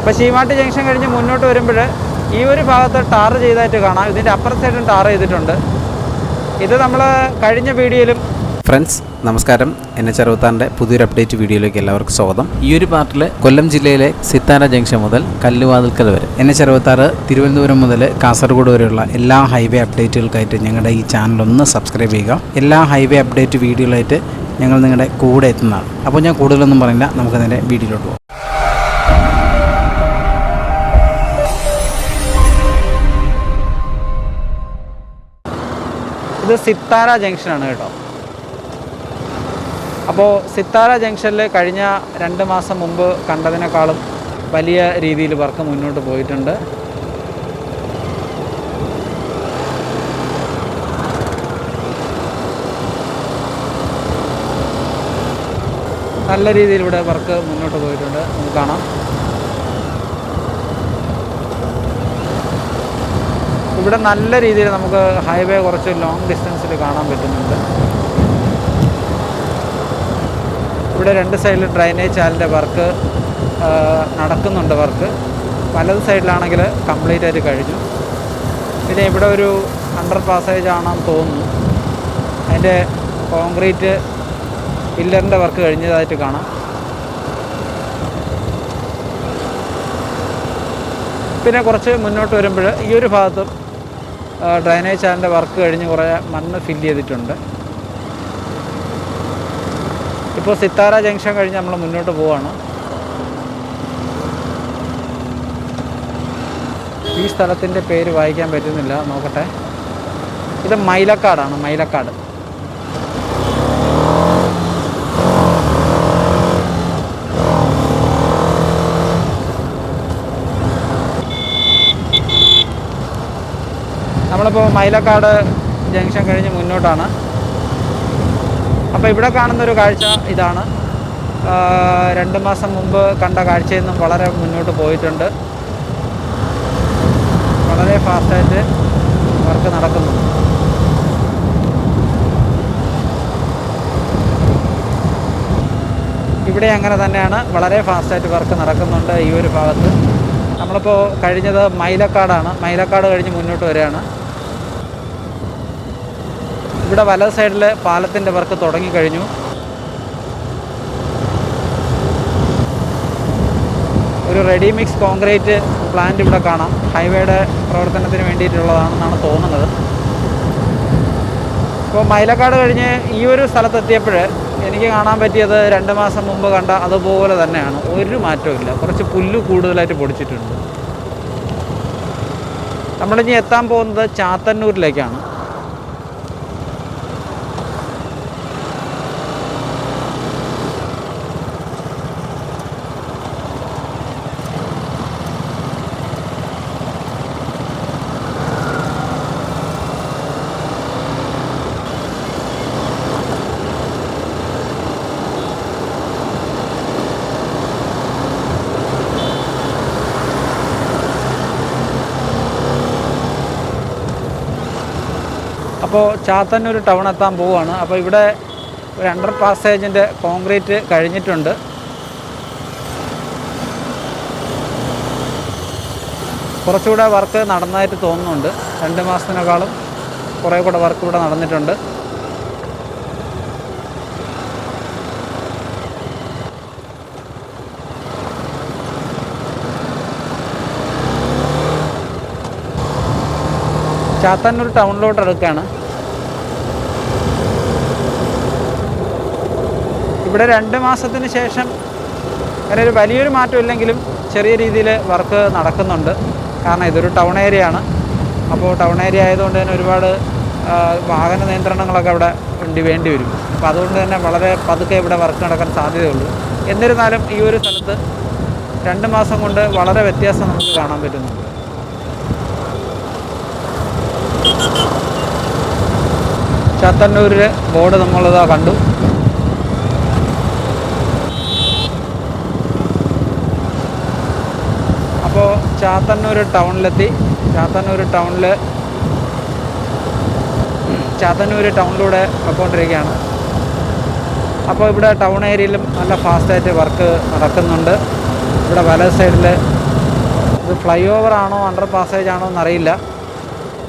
അപ്പോൾ ശീമാട്ടി ജംഗ്ഷൻ കഴിഞ്ഞ് മുന്നോട്ട് വരുമ്പോൾ ഈ ഒരു ഭാഗത്ത് ടാർ ചെയ്തായിട്ട് കാണാം. ഇതിന്റെ അപ്പുറ സൈഡും ടാർ ചെയ്തിട്ടുണ്ട്. ഇത് നമ്മൾ കഴിഞ്ഞ വീഡിയോയിലും ഫ്രണ്ട്സ് നമസ്കാരം. എൻ എച്ച് അറുപത്താറിന്റെ പുതിയൊരു അപ്ഡേറ്റ് വീഡിയോയിലേക്ക് എല്ലാവർക്കും സ്വാഗതം. ഈ ഒരു പാർട്ടിൽ കൊല്ലം ജില്ലയിലെ സിത്താര ജംഗ്ഷൻ മുതൽ കല്ലുവാതിൽക്കൽ വരെ എൻ എച്ച് അറുപത്താറ് തിരുവനന്തപുരം മുതൽ കാസർഗോഡ് വരെയുള്ള എല്ലാ ഹൈവേ അപ്ഡേറ്റുകൾക്കായിട്ട് ഞങ്ങളുടെ ഈ ചാനൽ ഒന്ന് സബ്സ്ക്രൈബ് ചെയ്യുക. എല്ലാ ഹൈവേ അപ്ഡേറ്റ് വീഡിയോകളായിട്ട് ഞങ്ങൾ നിങ്ങളുടെ കൂടെ എത്തുന്നതാണ്. അപ്പോൾ ഞാൻ കൂടുതലൊന്നും പറയില്ല നമുക്ക് നേരെ വീഡിയോയിലോട്ട് പോകാം. ഇത് സിത്താര ജംഗ്ഷനാണ് കേട്ടോ. അപ്പോൾ സിത്താര ജംഗ്ഷനിൽ കഴിഞ്ഞ രണ്ട് മാസം മുമ്പ് കണ്ടതിനേക്കാളും വലിയ രീതിയിൽ വർക്ക് മുന്നോട്ട് പോയിട്ടുണ്ട്. നല്ല രീതിയിൽ ഇവിടെ വർക്ക് മുന്നോട്ട് പോയിട്ടുണ്ട്. നമുക്ക് കാണാം. ഇവിടെ നല്ല രീതിയിൽ നമുക്ക് ഹൈവേ കുറച്ച് ലോങ് ഡിസ്റ്റൻസിൽ കാണാൻ പറ്റുന്നുണ്ട്. ഇവിടെ രണ്ട് സൈഡിൽ ഡ്രൈനേജ് ചാലിന്റെ വർക്ക് നടക്കുന്നുണ്ട് വർക്ക് വലത് സൈഡിലാണെങ്കിൽ കംപ്ലീറ്റ് ആയിട്ട് കഴിഞ്ഞു. പിന്നെ ഇവിടെ ഒരു അണ്ടർ പാസേജ് ആണെന്ന് തോന്നുന്നു. അതിന്റെ കോൺക്രീറ്റ് പില്ലറിന്റെ വർക്ക് കഴിഞ്ഞതായിട്ട് കാണാം. പിന്നെ കുറച്ച് മുന്നോട്ട് വരുമ്പോൾ ഈ ഒരു ഭാഗത്തും ഡ്രൈനേജ് ചാനലിന്റെ വർക്ക് കഴിഞ്ഞ് കുറേ മണ്ണ് ഫില്ല് ചെയ്തിട്ടുണ്ട്. ഇപ്പോൾ സിത്താര ജംഗ്ഷൻ കഴിഞ്ഞ് നമ്മൾ മുന്നോട്ട് പോവാണ്. ഈ സ്ഥലത്തിന്റെ പേര് വായിക്കാൻ പറ്റുന്നില്ല നോക്കട്ടെ. ഇത് മൈലക്കാടാണ് മൈലക്കാട്. നമ്മളിപ്പോൾ മൈലക്കാട് ജംഗ്ഷൻ കഴിഞ്ഞ് മുന്നോട്ടാണ്. അപ്പോൾ ഇവിടെ കാണുന്ന ഒരു കാഴ്ച ഇതാണ്. രണ്ട് മാസം മുമ്പ് കണ്ട കാഴ്ചയിൽ നിന്നും വളരെ മുന്നോട്ട് പോയിട്ടുണ്ട്. വളരെ ഫാസ്റ്റായിട്ട് വർക്ക് നടക്കുന്നു. ഇവിടെ അങ്ങനെ തന്നെയാണ് വളരെ ഫാസ്റ്റായിട്ട് വർക്ക് നടക്കുന്നുണ്ട് ഈ ഒരു ഭാഗത്ത്. നമ്മളിപ്പോൾ കഴിഞ്ഞത് മൈലക്കാടാണ്. മൈലക്കാട് കഴിഞ്ഞ് മുന്നോട്ട് വരികയാണ്. ഇവിടെ വലത് സൈഡിൽ പാലത്തിന്റെ വർക്ക് തുടങ്ങിക്കഴിഞ്ഞു ഒരു റെഡി മിക്സ് കോൺക്രീറ്റ് പ്ലാന്റ് ഇവിടെ കാണാം. ഹൈവേയുടെ പ്രവർത്തനത്തിന് വേണ്ടിയിട്ടുള്ളതാണെന്നാണ് തോന്നുന്നത്. ഇപ്പോൾ മൈലക്കാട് കഴിഞ്ഞ് ഈ ഒരു സ്ഥലത്തെത്തിയപ്പോൾ എനിക്ക് കാണാൻ പറ്റിയത് രണ്ട് മാസം മുമ്പ് കണ്ട അതുപോലെ തന്നെയാണ്. ഒരു മാറ്റവും കുറച്ച് പുല്ല് കൂടുതലായിട്ട് പൊടിച്ചിട്ടുണ്ട്. നമ്മളിനി എത്താൻ പോകുന്നത് ചാത്തന്നൂരിലേക്കാണ്. അപ്പോൾ ചാത്തന്നൂർ ടൗൺ എത്താൻ പോവുകയാണ്. അപ്പോൾ ഇവിടെ ഒരു അണ്ടർ പാസേജിന്റെ കോൺക്രീറ്റ് കഴിഞ്ഞിട്ടുണ്ട്. കുറച്ചുകൂടെ വർക്ക് നടന്നതായിട്ട് തോന്നുന്നുണ്ട്. രണ്ട് മാസത്തിനേക്കാളും കുറേ കൂടെ വർക്ക് ഇവിടെ നടന്നിട്ടുണ്ട്. ചാത്തന്നൂർ ടൗണിലോട്ട് എടുക്കുകയാണ് ഇവിടെ രണ്ട് മാസത്തിന് ശേഷം അങ്ങനെ ഒരു വലിയൊരു മാറ്റമില്ലെങ്കിലും ചെറിയ രീതിയിൽ വർക്ക് നടക്കുന്നുണ്ട്. കാരണം ഇതൊരു ടൗൺ ഏരിയ ആണ്. അപ്പോൾ ടൗൺ ഏരിയ ആയതുകൊണ്ട് തന്നെ ഒരുപാട് വാഹന നിയന്ത്രണങ്ങളൊക്കെ അവിടെ ഉണ്ടി വേണ്ടി വരും. അപ്പോൾ അതുകൊണ്ട് തന്നെ വളരെ പതുക്കെ ഇവിടെ വർക്ക് നടക്കാൻ സാധ്യതയുള്ളൂ. എന്നിരുന്നാലും ഈ ഒരു സ്ഥലത്ത് രണ്ട് മാസം കൊണ്ട് വളരെ വ്യത്യാസം നമുക്ക് കാണാൻ പറ്റുന്നുണ്ട്. ചത്തന്നൂരിലെ ബോർഡ് നമ്മളിതാ കണ്ടു അപ്പോൾ ചാത്തന്നൂർ ടൗണിലെത്തി. ചാത്തന്നൂർ ടൗണിൽ ചാത്തന്നൂർ ടൗണിലൂടെ പോയിക്കൊണ്ടിരിക്കുകയാണ്. അപ്പോൾ ഇവിടെ ടൗൺ ഏരിയയിലും നല്ല ഫാസ്റ്റായിട്ട് വർക്ക് നടക്കുന്നുണ്ട്. ഇവിടെ വല സൈഡിൽ ഇത് ഫ്ലൈ ഓവർ ആണോ അണ്ടർ പാസേജ് ആണോ എന്നറിയില്ല.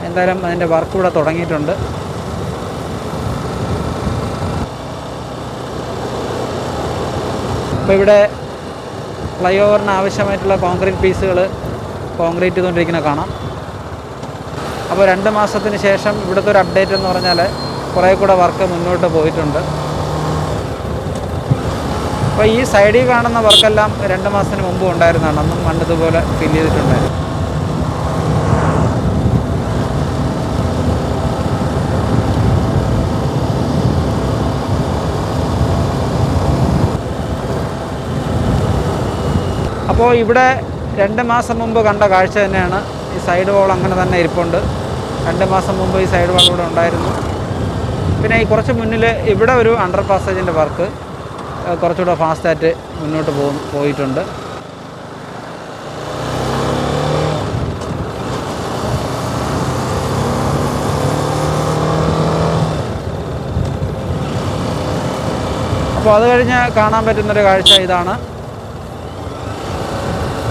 എന്തായാലും അതിന്റെ വർക്ക് ഇവിടെ തുടങ്ങിയിട്ടുണ്ട്. അപ്പോൾ ഇവിടെ ഫ്ലൈ ഓവറിന് ആവശ്യമായിട്ടുള്ള കോൺക്രീറ്റ് പീസുകൾ കോൺക്രീറ്റ് ചെയ്തുകൊണ്ടിരിക്കുന്നത് കാണാം. അപ്പോൾ രണ്ട് മാസത്തിന് ശേഷം ഇവിടുത്തെ ഒരു അപ്ഡേറ്റ് എന്ന് പറഞ്ഞാൽ കുറേ കൂടെ വർക്ക് മുന്നോട്ട് പോയിട്ടുണ്ട്. അപ്പോൾ ഈ സൈഡിൽ കാണുന്ന വർക്കെല്ലാം രണ്ട് മാസത്തിന് മുമ്പ് ഉണ്ടായിരുന്നതാണ്. അന്നും മണ്ണ് ഇതുപോലെ ഫിൽ ചെയ്തിട്ടുണ്ടായിരുന്നു. അപ്പോൾ ഇവിടെ രണ്ട് മാസം മുമ്പ് കണ്ട കാഴ്ച തന്നെയാണ്. ഈ സൈഡ് വാൾ അങ്ങനെ തന്നെ ഇരിപ്പുണ്ട്. രണ്ട് മാസം മുമ്പ് ഈ സൈഡ് വാൾ ഇവിടെ ഉണ്ടായിരുന്നു. പിന്നെ ഈ കുറച്ച് മുന്നിൽ ഇവിടെ ഒരു അണ്ടർ പാസേജിന്റെ വർക്ക് കുറച്ചുകൂടെ ഫാസ്റ്റായിട്ട് മുന്നോട്ട് പോകും പോയിട്ടുണ്ട്. അപ്പോൾ അത് കഴിഞ്ഞ് കാണാൻ പറ്റുന്നൊരു കാഴ്ച ഇതാണ്.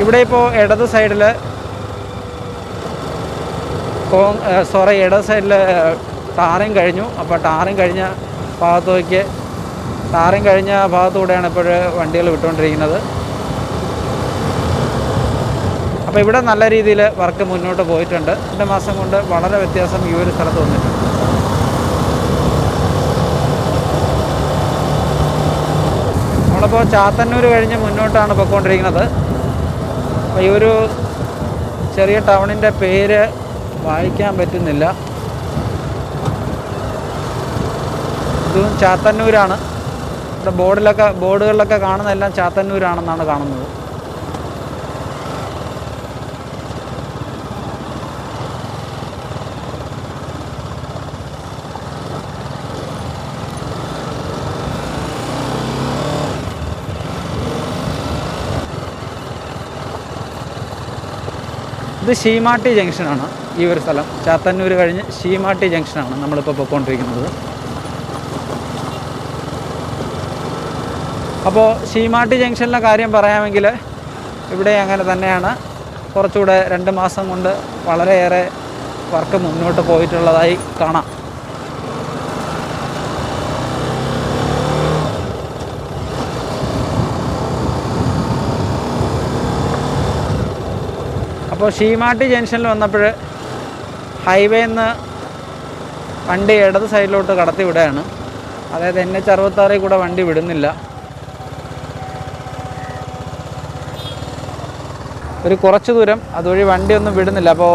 ഇവിടെ ഇപ്പോൾ ഇടത് സൈഡിൽ സോറി ഇടത് സൈഡിൽ ടാറിങ് കഴിഞ്ഞു. അപ്പോൾ ടാറിങ് കഴിഞ്ഞ ഭാഗത്തേക്ക് ടാറിങ് കഴിഞ്ഞ ഭാഗത്തൂടെയാണ് ഇപ്പോൾ വണ്ടികൾ വിട്ടുകൊണ്ടിരിക്കുന്നത്. അപ്പോൾ ഇവിടെ നല്ല രീതിയിൽ വർക്ക് മുന്നോട്ട് പോയിട്ടുണ്ട്. രണ്ട് മാസം കൊണ്ട് വളരെ വ്യത്യാസം ഈ ഒരു സ്ഥലത്ത് വന്നിട്ടുണ്ട്. നമ്മളിപ്പോൾ ചാത്തന്നൂർ കഴിഞ്ഞ് മുന്നോട്ടാണ് പൊയ്ക്കൊണ്ടിരിക്കുന്നത്. ഈ ഒരു ചെറിയ ടൗണിന്റെ പേര് വായിക്കാൻ പറ്റുന്നില്ല. ഇതും ചാത്തന്നൂരാണ്. ഇവിടെ ബോർഡിലൊക്കെ ബോർഡുകളിലൊക്കെ കാണുന്നതെല്ലാം ചാത്തന്നൂരാണെന്നാണ് കാണുന്നത്. ഇത് ശീമാട്ടി ജംഗ്ഷനാണ് ഈ ഒരു സ്ഥലം. ചാത്തന്നൂർ കഴിഞ്ഞ് ഷീമാട്ടി ജംഗ്ഷനാണ് നമ്മളിപ്പോൾ പോയിക്കൊണ്ടിരിക്കുന്നത് അപ്പോൾ ഷീമാട്ടി ജംഗ്ഷനിലെ കാര്യം പറയാമെങ്കിൽ ഇവിടെ അങ്ങനെ തന്നെയാണ്. കുറച്ചുകൂടെ രണ്ട് മാസം കൊണ്ട് വളരെയേറെ വർക്ക് മുന്നോട്ട് പോയിട്ടുള്ളതായി കാണാം. അപ്പോൾ ഷീമാട്ടി ജംഗ്ഷനിൽ വന്നപ്പോൾ ഹൈവേയിൽ നിന്ന് വണ്ടി ഇടത് സൈഡിലോട്ട് കടത്തി വിടുകയാണ്. അതായത് എൻ എച്ച് അറുപത്താറിൽ കൂടെ വണ്ടി വിടുന്നില്ല. ഒരു കുറച്ച് ദൂരം അതുവഴി വണ്ടിയൊന്നും വിടുന്നില്ല. അപ്പോൾ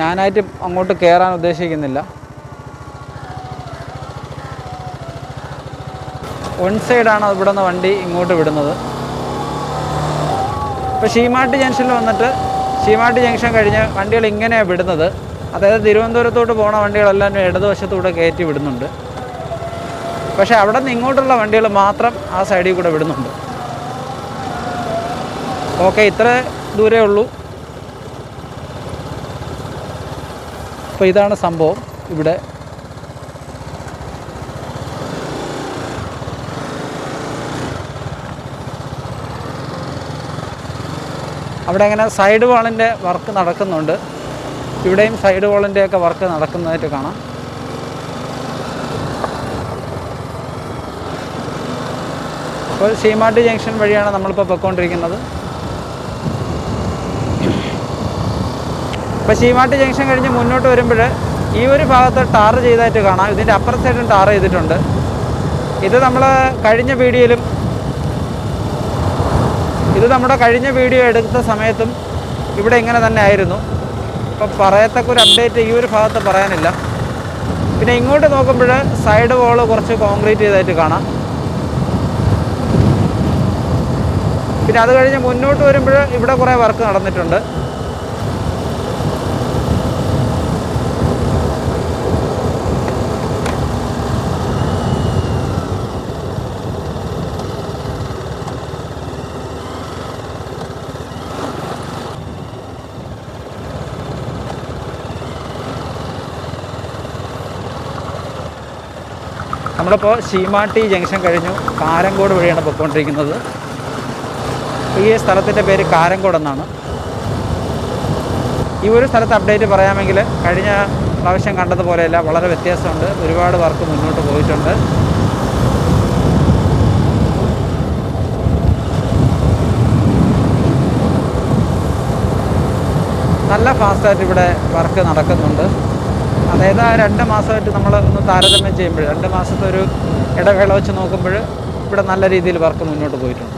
ഞാനായിട്ട് അങ്ങോട്ട് കയറാൻ ഉദ്ദേശിക്കുന്നില്ല. വൺ സൈഡാണ് ഇവിടെ നിന്ന് വണ്ടി ഇങ്ങോട്ട് വിടുന്നത്. ഇപ്പോൾ ഷീമാട്ടി ജംഗ്ഷനിൽ വന്നിട്ട് ഷീമാട്ടി ജംഗ്ഷൻ കഴിഞ്ഞ് വണ്ടികൾ ഇങ്ങനെയാണ് വിടുന്നത്. അതായത് തിരുവനന്തപുരത്തോട്ട് പോണ വണ്ടികളെല്ലാം ഇടതുവശത്തൂടെ കയറ്റി വിടുന്നുണ്ട്. പക്ഷേ അവിടെ നിന്ന് ഇങ്ങോട്ടുള്ള വണ്ടികൾ മാത്രം ആ സൈഡിൽ കൂടെ വിടുന്നുണ്ട്. ഓക്കെ ഇത്ര ദൂരേ ഉള്ളൂ. അപ്പോൾ ഇതാണ് സംഭവം. ഇവിടെ അവിടെ അങ്ങനെ സൈഡ് വാളിന്റെ വർക്ക് നടക്കുന്നുണ്ട്. ഇവിടെയും സൈഡ് വാളിന്റെയൊക്കെ വർക്ക് നടക്കുന്നതായിട്ട് കാണാം. അപ്പോൾ സീമാട്ട് ജംഗ്ഷൻ വഴിയാണ് നമ്മളിപ്പോൾ പൊയ്ക്കൊണ്ടിരിക്കുന്നത്. ഇപ്പോൾ സീമാട്ട് ജംഗ്ഷൻ കഴിഞ്ഞ് മുന്നോട്ട് വരുമ്പോൾ ഈ ഒരു ഭാഗത്ത് ടാർ ചെയ്തായിട്ട് കാണാം. ഇതിന്റെ അപ്പർ സൈഡും ടാർ ചെയ്തിട്ടുണ്ട്. ഇത് നമ്മൾ കഴിഞ്ഞ വീഡിയോയിലും ഇത് നമ്മുടെ കഴിഞ്ഞ വീഡിയോ എടുത്ത സമയത്തും ഇവിടെ ഇങ്ങനെ തന്നെ ആയിരുന്നു അപ്പം പറയത്തക്ക ഒരു അപ്ഡേറ്റ് ഈ ഒരു ഭാഗത്ത് പറയാനില്ല. പിന്നെ ഇങ്ങോട്ട് നോക്കുമ്പോൾ സൈഡ് വോൾ കുറച്ച് കോൺക്രീറ്റ് ചെയ്തായിട്ട് കാണാം. പിന്നെ അത് കഴിഞ്ഞ് മുന്നോട്ട് വരുമ്പോൾ ഇവിടെ കുറേ വർക്ക് നടന്നിട്ടുണ്ട്. നമ്മളിപ്പോൾ ശീമാട്ടി ജംഗ്ഷൻ കഴിഞ്ഞു. കാരങ്കോട് വഴിയാണ് പൊയ്ക്കൊണ്ടിരിക്കുന്നത് ഈ സ്ഥലത്തിന്റെ പേര് കാരങ്കോട് എന്നാണ്. ഈ ഒരു സ്ഥലത്ത് അപ്ഡേറ്റ് പറയാമെങ്കിൽ കഴിഞ്ഞ പ്രാവശ്യം കണ്ടതുപോലെയല്ല വളരെ വ്യത്യാസമുണ്ട്. ഒരുപാട് വർക്ക് മുന്നോട്ട് പോയിട്ടുണ്ട്. നല്ല ഫാസ്റ്റായിട്ട് ഇവിടെ വർക്ക് നടക്കുന്നുണ്ട്. അതായത് ആ രണ്ട് മാസമായിട്ട് നമ്മൾ ഒന്ന് താരതമ്യം ചെയ്യുമ്പോൾ രണ്ട് മാസത്തെ ഒരു ഇടവേള വെച്ച് നോക്കുമ്പോൾ ഇവിടെ നല്ല രീതിയിൽ വർക്ക് മുന്നോട്ട് പോയിട്ടുണ്ട്.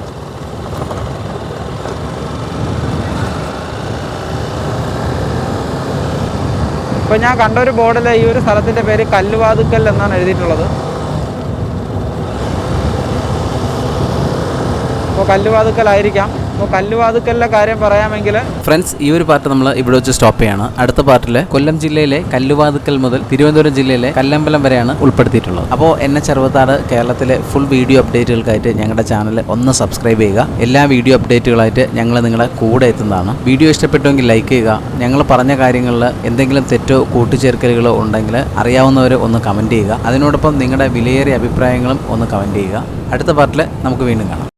ഇപ്പോൾ ഞാൻ കണ്ട ഒരു ബോർഡിൽ ഈ ഒരു സ്ഥലത്തിന്റെ പേര് കല്ലുവാതുക്കൽ എന്നാണ് എഴുതിയിട്ടുള്ളത്. അപ്പോൾ കല്ലുവാതുക്കലായിരിക്കാം അപ്പോൾ കല്ലുവാതുക്കലിലെ കാര്യം പറയാമെങ്കിൽ ഫ്രണ്ട്സ് ഈ ഒരു പാർട്ട് നമ്മൾ ഇവിടെ വെച്ച് സ്റ്റോപ്പ് ചെയ്യാണ്. അടുത്ത പാർട്ടിൽ കൊല്ലം ജില്ലയിലെ കല്ലുവാതുക്കൽ മുതൽ തിരുവനന്തപുരം ജില്ലയിലെ കല്ലമ്പലം വരെയാണ് ഉൾപ്പെടുത്തിയിട്ടുള്ളത്. അപ്പോൾ എൻ എച്ച് അറുപത്താറ് കേരളത്തിലെ ഫുൾ വീഡിയോ അപ്ഡേറ്റുകൾക്കായിട്ട് ഞങ്ങളുടെ ചാനൽ ഒന്ന് സബ്സ്ക്രൈബ് ചെയ്യുക. എല്ലാ വീഡിയോ അപ്ഡേറ്റുകളായിട്ട് ഞങ്ങൾ നിങ്ങളെ കൂടെ എത്തുന്നതാണ്. വീഡിയോ ഇഷ്ടപ്പെട്ടുവെങ്കിൽ ലൈക്ക് ചെയ്യുക. ഞങ്ങൾ പറഞ്ഞ കാര്യങ്ങളിൽ എന്തെങ്കിലും തെറ്റോ കൂട്ടിച്ചേർക്കലുകളോ ഉണ്ടെങ്കിൽ അറിയാവുന്നവർ ഒന്ന് കമന്റ് ചെയ്യുക. അതിനോടൊപ്പം നിങ്ങളുടെ വിലയേറിയ അഭിപ്രായങ്ങളും ഒന്ന് കമന്റ് ചെയ്യുക. അടുത്ത പാർട്ടിൽ നമുക്ക് വീണ്ടും കാണാം.